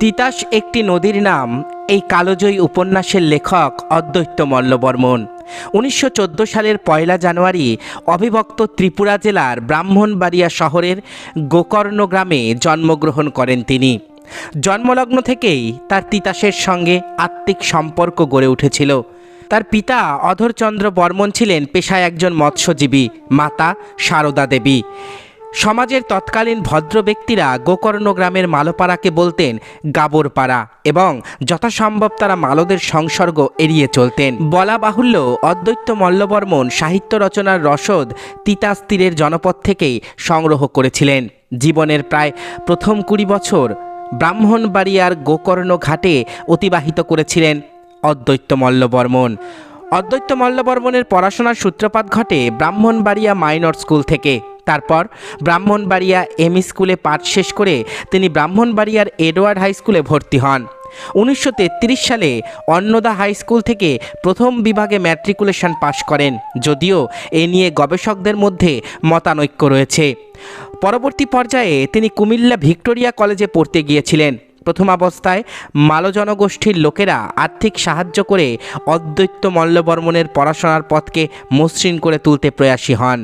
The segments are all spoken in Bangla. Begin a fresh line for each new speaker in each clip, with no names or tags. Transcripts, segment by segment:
তিতাস একটি নদীর নাম। এই কালোজয়ী উপন্যাসের লেখক অদ্বৈত মল্লবর্মন। উনিশশো চোদ্দ সালের পয়লা জানুয়ারি অবিভক্ত ত্রিপুরা জেলার ব্রাহ্মণবাড়িয়া শহরের গোকর্ণ গ্রামে জন্মগ্রহণ করেন তিনি। জন্মলগ্ন থেকেই তার তিতাসের সঙ্গে আত্মিক সম্পর্ক গড়ে উঠেছিল। তার পিতা অধরচন্দ্র বর্মন ছিলেন পেশায় একজন মৎস্যজীবী, মাতা সারদা দেবী। সমাজের তৎকালীন ভদ্র ব্যক্তিরা গোকর্ণ গ্রামের মালোপাড়াকে বলতেন গাবরপাড়া এবং যথাসম্ভব তারা মালদের সংসর্গ এড়িয়ে চলতেন। বলা বাহুল্য, অদ্বৈত মল্লবর্মন সাহিত্য রচনার রসদ তিতাস তীরের জনপদ থেকেই সংগ্রহ করেছিলেন। জীবনের প্রায় প্রথম কুড়ি বছর ব্রাহ্মণবাড়িয়ার গোকর্ণ ঘাটে অতিবাহিত করেছিলেন অদ্বৈত মল্লবর্মন। অদ্বৈত মল্লবর্মনের পড়াশোনার সূত্রপাত ঘটে ব্রাহ্মণবাড়িয়া মাইনর স্কুল থেকে। তারপর ব্রাহ্মণবাড়িয়া এম স্কুলে পাঠ শেষ করে তিনি ব্রাহ্মণবাড়িয়ার এডওয়ার্ড হাই স্কুলে ভর্তি হন। উনিশশো সালে অন্নদা হাই স্কুল থেকে প্রথম বিভাগে ম্যাট্রিকুলেশন পাশ করেন, যদিও এ নিয়ে গবেষকদের মধ্যে মতানৈক্য রয়েছে। পরবর্তী পর্যায়ে তিনি কুমিল্লা ভিক্টোরিয়া কলেজে পড়তে গিয়েছিলেন। প্রথমাবস্থায় মালো জনগোষ্ঠীর লোকেরা আর্থিক সাহায্য করে অদ্বৈত মল্লবর্মনের পড়াশোনার পথকে মসৃণ করে তুলতে প্রয়াসী হন।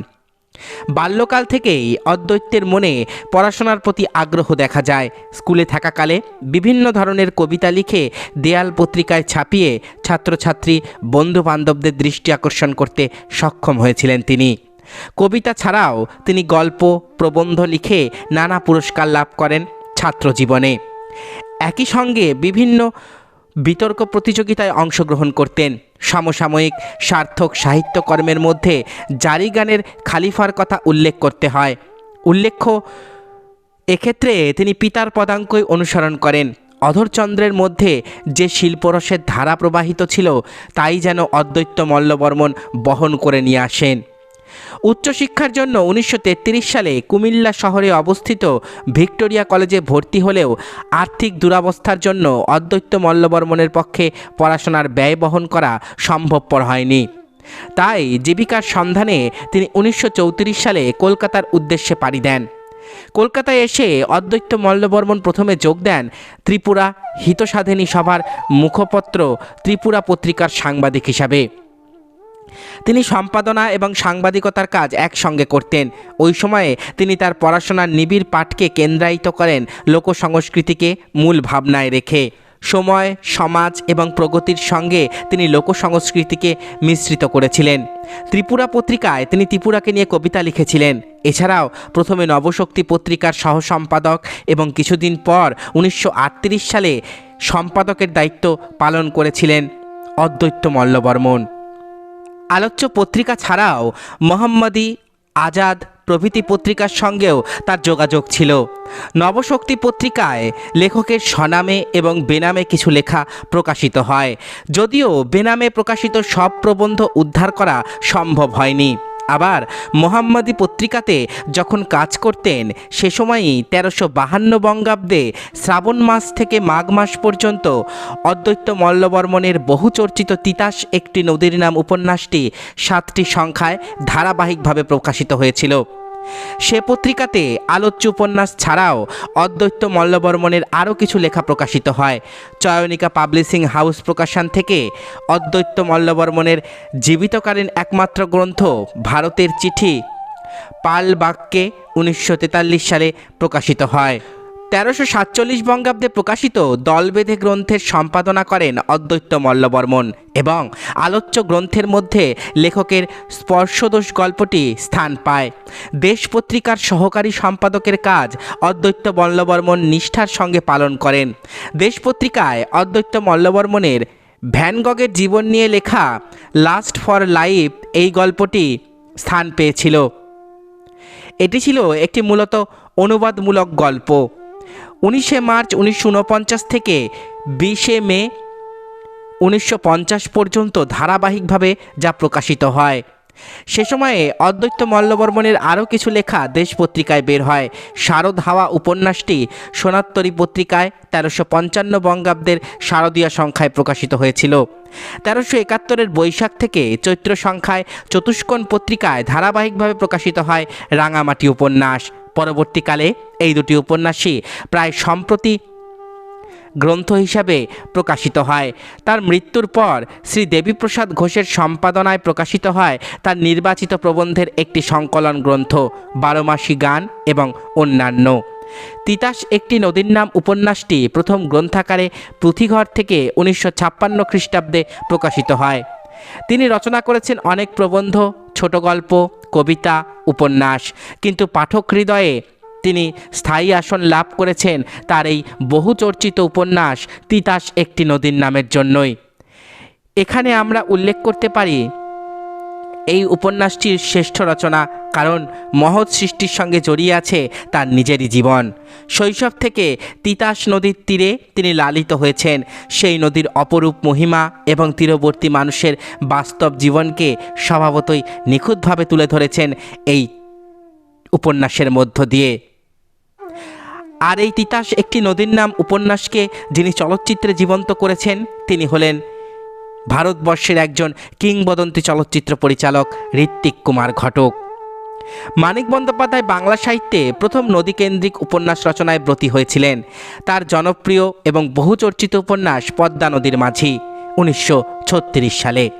বাল্যকাল থেকেই অদ্বৈতের মনে পড়াশোনার প্রতি আগ্রহ দেখা যায়। স্কুলে থাকাকালে বিভিন্ন ধরনের কবিতা লিখে দেয়াল পত্রিকায় ছাপিয়ে ছাত্রছাত্রী বন্ধু বান্ধবদের দৃষ্টি আকর্ষণ করতে সক্ষম হয়েছিলেন তিনি। কবিতা ছাড়াও তিনি গল্প, প্রবন্ধ লিখে নানা পুরস্কার লাভ করেন ছাত্র জীবনে একই সঙ্গে বিভিন্ন বিতর্ক প্রতিযোগিতায় অংশগ্রহণ করতেন। সমসাময়িক সার্থক সাহিত্যকর্মের মধ্যে জারি গানের খালিফার কথা উল্লেখ করতে হয়। উল্লেখ্য, এক্ষেত্রে তিনি পিতার পদাঙ্কই অনুসরণ করেন। অধরচন্দ্রের মধ্যে যে শিল্পরসের ধারা প্রবাহিত ছিল, তাই যেন অদ্বৈত মল্লবর্মন বহন করে নিয়ে আসেন। উচ্চশিক্ষার জন্য উনিশশো তেত্রিশ সালে কুমিল্লা শহরে অবস্থিত ভিক্টোরিয়া কলেজে ভর্তি হলেও আর্থিক দুরাবস্থার জন্য অদ্বৈত মল্লবর্মনের পক্ষে পড়াশোনার ব্যয় বহন করা সম্ভবপর হয়নি। তাই জীবিকার সন্ধানে তিনি উনিশশো চৌত্রিশ সালে কলকাতার উদ্দেশ্যে পাড়ি দেন। কলকাতায় এসে অদ্বৈত মল্লবর্মন প্রথমে যোগ দেন ত্রিপুরা হিতসাধিনী সভার মুখপত্র ত্রিপুরা পত্রিকার সাংবাদিক হিসাবে। তিনি সম্পাদনা এবং সাংবাদিকতার কাজ একসঙ্গে করতেন। ওই সময়ে তিনি তার পড়াশোনার নিবিড় পাঠকে কেন্দ্রায়িত করেন লোকসংস্কৃতিকে মূল ভাবনায় রেখে। সময়, সমাজ এবং প্রগতির সঙ্গে তিনি লোকসংস্কৃতিকে মিশ্রিত করেছিলেন। ত্রিপুরা পত্রিকায় তিনি ত্রিপুরাকে নিয়ে কবিতা লিখেছিলেন। এছাড়াও প্রথমে নবশক্তি পত্রিকার সহসম্পাদক এবং কিছুদিন পর উনিশশো আটত্রিশ সালে সম্পাদকের দায়িত্ব পালন করেছিলেন অদ্বৈত মল্লবর্মন। আলোচ্য পত্রিকা ছাড়াও মোহাম্মদী আজাদ প্রভৃতি পত্রিকার সঙ্গেও তার যোগাযোগ ছিল। নবশক্তি পত্রিকায় লেখকের স্বনামে এবং বেনামে কিছু লেখা প্রকাশিত হয়। যদিও বেনামে প্রকাশিত সব প্রবন্ধ উদ্ধার করা সম্ভব হয়নি। আবার মোহাম্মদী পত্রিকাতে যখন কাজ করতেন, সে সময়ই তেরোশো বাহান্ন বঙ্গাব্দে শ্রাবণ মাস থেকে মাঘ মাস পর্যন্ত অদ্বৈত মল্লবর্মনের বহুচর্চিত তিতাস একটি নদীর নাম উপন্যাসটি সাতটি সংখ্যায় ধারাবাহিকভাবে প্রকাশিত হয়েছিল। সে পত্রিকাতে আলোচ্য উপন্যাস ছাড়াও অদ্বৈত মল্লবর্মনের আরও কিছু লেখা প্রকাশিত হয়। চয়নিকা পাবলিশিং হাউস প্রকাশন থেকে অদ্বৈত মল্লবর্মনের জীবিতকালীন একমাত্র গ্রন্থ ভারতের চিঠি পাল বাক্যে উনিশশো তেতাল্লিশ সালে প্রকাশিত হয়। তেরোশো সাতচল্লিশ বঙ্গাব্দে প্রকাশিত দলবেধে গ্রন্থের সম্পাদনা করেন অদ্বৈত মল্লবর্মন এবং আলোচ্য গ্রন্থের মধ্যে লেখকের স্পর্শদোষ গল্পটি স্থান পায়। দেশ পত্রিকার সহকারী সম্পাদকের কাজ অদ্বৈত মল্লবর্মন নিষ্ঠার সঙ্গে পালন করেন। দেশ পত্রিকায় অদ্বৈত মল্লবর্মনের ভ্যানগগের জীবন নিয়ে লেখা লাস্ট ফর লাইফ এই গল্পটি স্থান পেয়েছিল। এটি ছিল একটি মূলত অনুবাদমূলক গল্প। উনিশে মার্চ উনিশশো উনপঞ্চাশ থেকে বিশে মে উনিশশো পঞ্চাশ পর্যন্ত ধারাবাহিকভাবে যা প্রকাশিত হয়। সে সময়ে অদ্বৈত মল্লবর্মনের আরও কিছু লেখা দেশ পত্রিকায় বের হয়। শারদ হাওয়া উপন্যাসটি সোনাত্তরী পত্রিকায় তেরোশো পঞ্চান্ন বঙ্গাব্দের শারদীয় সংখ্যায় প্রকাশিত হয়েছিল। তেরোশো একাত্তরের বৈশাখ থেকে চৈত্র সংখ্যায় চতুষ্কোণ পত্রিকায় ধারাবাহিকভাবে প্রকাশিত হয় রাঙামাটি উপন্যাস। পরবর্তীকালে এই দুটি উপন্যাসই প্রায় সম্প্রতি গ্রন্থ হিসাবে প্রকাশিত হয়। তার মৃত্যুর পর শ্রী দেবীপ্রসাদ ঘোষের সম্পাদনায় প্রকাশিত হয় তার নির্বাচিত প্রবন্ধের একটি সংকলন গ্রন্থ, বারোমাসি গান এবং অন্যান্য। তিতাস একটি নদীর নাম উপন্যাসটি প্রথম গ্রন্থাকারে পুঁথিঘর থেকে উনিশশো ছাপ্পান্ন খ্রিস্টাব্দে প্রকাশিত হয়। তিনি রচনা করেছেন অনেক প্রবন্ধ, ছোট গল্প, কবিতা, উপন্যাস। কিন্তু পাঠক হৃদয়ে তিনি স্থায়ী আসন লাভ করেছেন তার এই বহুচর্চিত উপন্যাস তিতাস একটি নদীর নামের জন্যই। এখানে আমরা উল্লেখ করতে পারি এই উপন্যাসটির শ্রেষ্ঠ রচনা, কারণ মহৎ সৃষ্টির সঙ্গে জড়িয়ে আছে তার নিজেরই জীবন। শৈশব থেকে তিতাস নদীর তীরে তিনি লালিত হয়েছেন। সেই নদীর অপরূপ মহিমা এবং তীরবর্তী মানুষের বাস্তব জীবনকে স্বভাবতই নিখুঁতভাবে তুলে ধরেছেন এই উপন্যাসের মধ্য দিয়ে। আর এই তিতাস একটি নদীর নাম উপন্যাসকে যিনি চলচ্চিত্রে জীবন্ত করেছেন, তিনি হলেন ভারতবর্ষের একজন কিংবদন্তি চলচ্চিত্র পরিচালক ঋত্বিক কুমার ঘটক। মানিক বন্দ্যোপাধ্যায় বাংলা সাহিত্যে প্রথম নদীকেন্দ্রিক উপন্যাস রচনায় ব্রতী হয়েছিলেন। তার জনপ্রিয় এবং বহুচর্চিত উপন্যাস পদ্মা নদীর মাঝি উনিশশো ছত্রিশ সালে।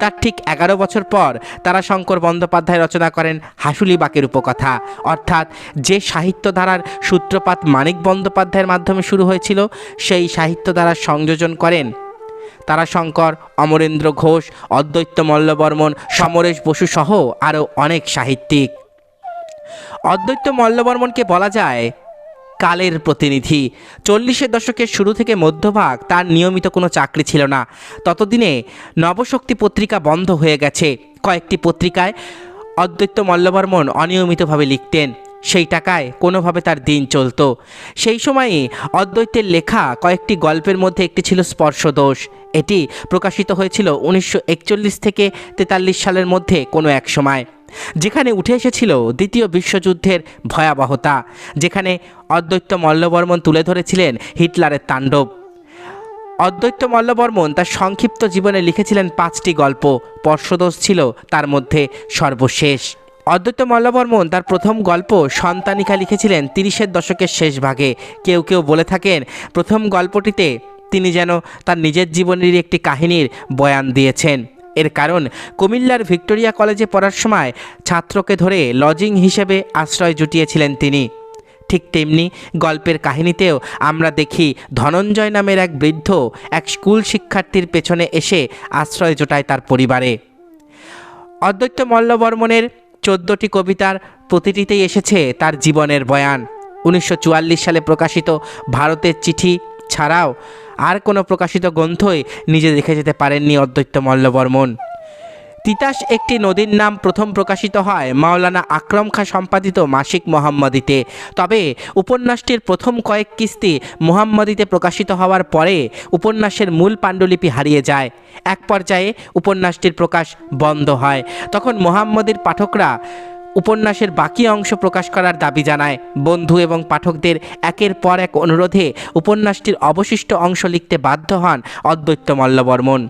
তার ঠিক এগারো বছর পর তারা শঙ্কর বন্দ্যোপাধ্যায় রচনা করেন হাসুলি বাকের উপকথা। অর্থাৎ যে সাহিত্যধারার সূত্রপাত মানিক বন্দ্যোপাধ্যায়ের মাধ্যমে শুরু হয়েছিল, সেই সাহিত্যধারার সংযোজন করেন তারাশঙ্কর, অমরেন্দ্র ঘোষ, অদ্বৈত মল্লবর্মন, সমরেশ বসু সহ আরও অনেক সাহিত্যিক। অদ্বৈত মল্লবর্মনকে বলা যায় কালের প্রতিনিধি। চল্লিশের দশকের শুরু থেকে মধ্যভাগ তার নিয়মিত কোনো চাকরি ছিল না। ততদিনে নবশক্তি পত্রিকা বন্ধ হয়ে গেছে। কয়েকটি পত্রিকায় অদ্বৈত মল্লবর্মন অনিয়মিতভাবে লিখতেন। সেই টাকায় কোনোভাবে তার দিন চলতো। সেই সময়ে অদ্বৈতের লেখা কয়েকটি গল্পের মধ্যে একটি ছিল স্পর্শদোষ। এটি প্রকাশিত হয়েছিল উনিশশো একচল্লিশ থেকে তেতাল্লিশ সালের মধ্যে কোনো এক সময়। যেখানে উঠে এসেছিল দ্বিতীয় বিশ্বযুদ্ধের ভয়াবহতা, যেখানে অদ্বৈত মল্লবর্মন তুলে ধরেছিলেন হিটলারের তাণ্ডব। অদ্বৈত মল্লবর্মন তার সংক্ষিপ্ত জীবনে লিখেছিলেন পাঁচটি গল্প পর্ষদোষ ছিল তার মধ্যে সর্বশেষ। অদ্বৈত মল্লবর্মন তার প্রথম গল্প সন্তানিকা লিখেছিলেন তিরিশের দশকের শেষ ভাগে। কেউ কেউ বলে থাকেন প্রথম গল্পটিতে তিনি যেন তার নিজের জীবনেরই একটি কাহিনীর বয়ান দিয়েছেন। এর কারণ, কুমিল্লার ভিক্টোরিয়া কলেজে পড়ার সময় ছাত্রকে ধরে লজিং হিসেবে আশ্রয় জুটিয়েছিলেন তিনি। ঠিক তেমনি গল্পের কাহিনীতেও আমরা দেখি ধনঞ্জয় নামের এক বৃদ্ধ এক স্কুল শিক্ষার্থীর পেছনে এসে আশ্রয় জোটায় তার পরিবারে। অদ্বৈত মল্লবর্মনের চোদ্দটি কবিতার প্রতিটিতেই এসেছে তার জীবনের বয়ান। উনিশশো চুয়াল্লিশ সালে প্রকাশিত ভারতের চিঠি ছাড়াও আর কোনো প্রকাশিত গ্রন্থই নিজে দেখে যেতে পারেননি অদ্বৈত মল্লবর্মন। তিতাস একটি নদীর নাম প্রথম প্রকাশিত হয় মাওলানা আকরম খা সম্পাদিত মাসিক মোহাম্মদীতে। তবে উপন্যাসটির প্রথম কয়েক কিস্তি মোহাম্মদীতে প্রকাশিত হওয়ার পরে উপন্যাসের মূল পাণ্ডুলিপি হারিয়ে যায়। এক পর্যায়ে উপন্যাসটির প্রকাশ বন্ধ হয়। তখন মোহাম্মদীর পাঠকরা উপন্যাসের বাকি অংশ প্রকাশ করার দাবি জানায়। বন্ধু এবং পাঠকদের একের পর এক অনুরোধে উপন্যাসটির অবশিষ্ট অংশ লিখতে বাধ্য হন অদ্বৈত মল্লবর্মন।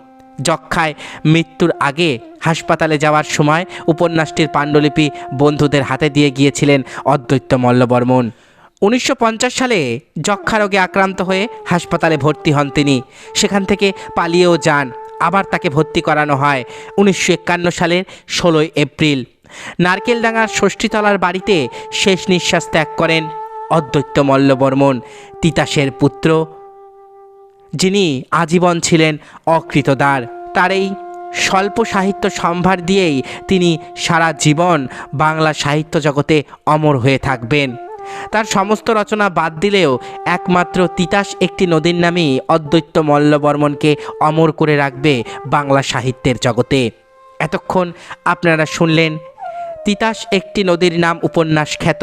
যক্ষায় মৃত্যুর আগে হাসপাতালে যাওয়ার সময় উপন্যাসটির পাণ্ডুলিপি বন্ধুদের হাতে দিয়ে গিয়েছিলেন অদ্বৈত মল্লবর্মন। উনিশশো পঞ্চাশ সালে যক্ষা রোগে আক্রান্ত হয়ে হাসপাতালে ভর্তি হন তিনি। সেখান থেকে পালিয়েও যান। আবার তাকে ভর্তি করানো হয় উনিশশো একান্ন সালের ষোলোই এপ্রিল। নারকেলডাঙ্গার ষষ্ঠীতলার বাড়িতে শেষ নিঃশ্বাস ত্যাগ করেন অদ্বৈত মল্লবর্মন। তিতাসের পুত্র যিনি আজীবন ছিলেন অকৃতদার তার এই স্বল্প সাহিত্য সম্ভার দিয়েই তিনি সারা জীবন বাংলা সাহিত্য জগতে অমর হয়ে থাকবেন। তার সমস্ত রচনা বাদ দিলেও একমাত্র তিতাস একটি নদীর নামেই অদ্বৈত মল্লবর্মনকে অমর করে রাখবে বাংলা সাহিত্যের জগতে। এতক্ষণ আপনারা শুনলেন, তিতাস একটি নদীর নাম উপন্যাস খ্যাত